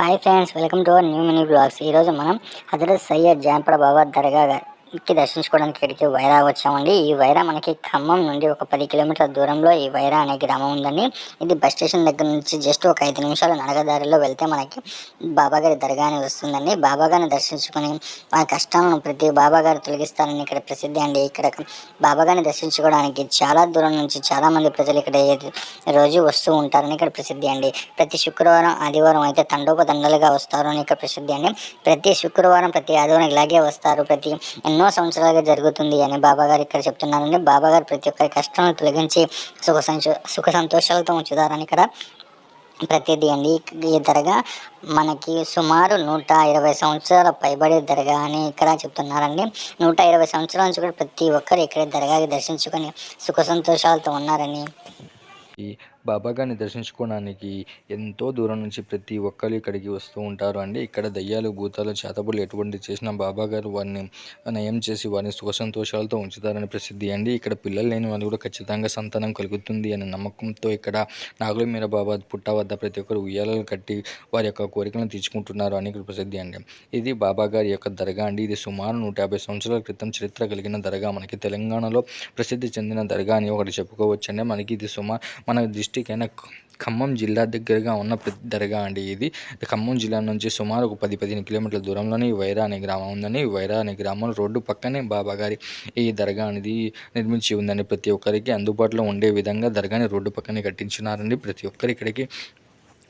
Hi friends welcome to our new mini blogs. ఈరోజు మనం హజరత్ సయ్యద్ జాంపడ బాబా దర్గా కి దర్శించుకోవడానికి ఇక్కడికి వైరా వచ్చామండి. ఈ వైరా మనకి ఖమ్మం నుండి ఒక పది కిలోమీటర్ల దూరంలో ఈ వైరా అనే గ్రామం ఉందండి. ఇది బస్ స్టేషన్ దగ్గర నుంచి జస్ట్ ఒక ఐదు నిమిషాల నడకదారిలో వెళ్తే మనకి బాబాగారి దర్గా అని వస్తుందండి. బాబాగారిని దర్శించుకొని మన కష్టాలను ప్రతి బాబాగారు తొలగిస్తారని ఇక్కడ ప్రసిద్ధి అండి. ఇక్కడ బాబాగారిని దర్శించుకోవడానికి చాలా దూరం నుంచి చాలా మంది ప్రజలు ఇక్కడ రోజు వస్తూ ఉంటారని ఇక్కడ ప్రసిద్ధి అండి. ప్రతి శుక్రవారం ఆదివారం అయితే తండోపతండలుగా వస్తారు అని ఇక్కడ ప్రసిద్ధి అండి. ప్రతి శుక్రవారం ప్రతి ఆదివారం ఇలాగే వస్తారు. ప్రతి ఎన్నో సంవత్సరాలుగా జరుగుతుంది అని బాబా గారు ఇక్కడ చెప్తున్నారండి. బాబా గారు ప్రతి ఒక్కరి కష్టాలను తొలగించి సుఖ సంతో సుఖ సంతోషాలతో ఉంచుతారని ఇక్కడ ప్రతిదీ అండి. ఈ దర్గా మనకి సుమారు నూట ఇరవై సంవత్సరాల పైబడి దర్గా అని ఇక్కడ చెప్తున్నారండి. నూట ఇరవై సంవత్సరాల నుంచి కూడా ప్రతి ఒక్కరు ఇక్కడ దర్గాకి దర్శించుకొని సుఖ సంతోషాలతో ఉన్నారని. బాబాగారిని దర్శించుకోవడానికి ఎంతో దూరం నుంచి ప్రతి ఒక్కరు ఇక్కడికి వస్తూ ఉంటారు. అండి ఇక్కడ దయ్యాలు భూతాలు చేతబడులు ఎటువంటి చేసిన బాబాగారు వారిని నయం చేసి వారిని సుఖ సంతోషాలతో ఉంచుతారని ప్రసిద్ధి. అండి ఇక్కడ పిల్లలు లేని వాళ్ళు కూడా ఖచ్చితంగా సంతానం కలుగుతుంది అనే నమ్మకంతో ఇక్కడ నాగుల మీర బాబా పుట్ట వద్ద ప్రతి ఒక్కరు ఉయ్యాలలు కట్టి వారి యొక్క కోరికలను తీర్చుకుంటున్నారు అని ఇక్కడ ప్రసిద్ధి అండి. ఇది బాబాగారి యొక్క దర్గా అండి. ఇది సుమారు నూట యాభై సంవత్సరాల క్రితం చరిత్ర కలిగిన దర్గా. మనకి తెలంగాణలో ప్రసిద్ధి చెందిన దర్గా అని ఒకటి చెప్పుకోవచ్చండి. మనకి ఇది సుమారు మన డిస్టిక్ అయిన ఖమ్మం జిల్లా దగ్గరగా ఉన్న పెద్ద దర్గా అండి ఇది. ఖమ్మం జిల్లా నుంచి సుమారు ఒక పది పదిహేను కిలోమీటర్ల దూరంలోనే ఈ వైరా అనే గ్రామం ఉందని ఈ వైరా అనే గ్రామం రోడ్డు పక్కనే బాబా గారి ఈ దర్గా అనేది నిర్మించి ఉందని ప్రతి ఒక్కరికి అందుబాటులో ఉండే విధంగా దర్గాని రోడ్డు పక్కనే కట్టించినారండి. ప్రతి ఒక్కరు ఇక్కడికి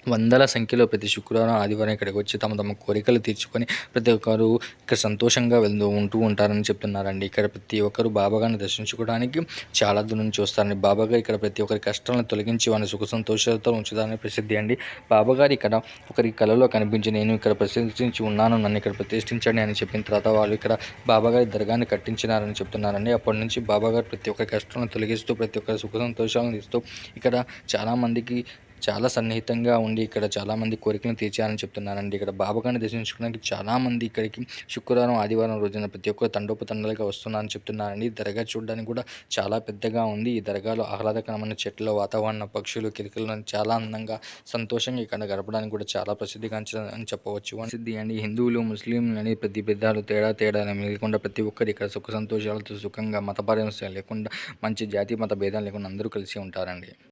వందల సంఖ్యలో ప్రతి శుక్రవారం ఆదివారం ఇక్కడికి వచ్చి తమ తమ కోరికలు తీర్చుకొని ప్రతి ఒక్కరు ఇక్కడ సంతోషంగా వెళ్తూ ఉంటూ ఉంటారని చెప్తున్నారండి. ఇక్కడ ప్రతి ఒక్కరు బాబాగారిని దర్శించుకోవడానికి చాలా దూరం నుంచి వస్తారండి. బాబాగారు ఇక్కడ ప్రతి ఒక్కరి కష్టాలను తొలగించి వారిని సుఖ సంతోషాలతో ఉంచుతారని ప్రసిద్ధి అండి. బాబాగారు ఇక్కడ ఒకరి కళలో కనిపించి నేను ఇక్కడ ప్రతిష్ఠించి ఉన్నాను నన్ను ఇక్కడ ప్రతిష్ఠించండి అని చెప్పిన తర్వాత వాళ్ళు ఇక్కడ బాబాగారి దర్గాన్ని కట్టించినారని చెప్తున్నారండి. అప్పటి నుంచి బాబాగారు ప్రతి ఒక్క కష్టాలను తొలగిస్తూ ప్రతి ఒక్కరి సుఖ సంతోషాలను ఇస్తూ ఇక్కడ చాలామందికి చాలా సన్నిహితంగా ఉండి ఇక్కడ చాలామంది కోరికలను తీర్చారని చెప్తున్నారండి. ఇక్కడ బాబాగాన్ని దర్శించుకోవడానికి చాలామంది ఇక్కడికి శుక్రవారం ఆదివారం రోజున ప్రతి ఒక్కరు తండోపతండలుగా వస్తున్నారని చెప్తున్నారండి. దరగా దర్గా చూడడానికి కూడా చాలా పెద్దగా ఉంది. ఈ దర్గాలో ఆహ్లాదకరమైన చెట్ల వాతావరణ పక్షులు కిరికలను చాలా అందంగా సంతోషంగా ఇక్కడ గడపడానికి కూడా చాలా ప్రసిద్ధిగాంచిన అని చెప్పవచ్చు. ప్రసిద్ధి అండి. హిందువులు ముస్లింలు అని ప్రతి పెద్దాలు తేడా తేడా అని లేకుండా ప్రతి ఒక్కరు ఇక్కడ సుఖ సంతోషాలతో సుఖంగా మతపరమస్య లేకుండా మంచి జాతి మత భేదాలు లేకుండా అందరూ కలిసి ఉంటారండి.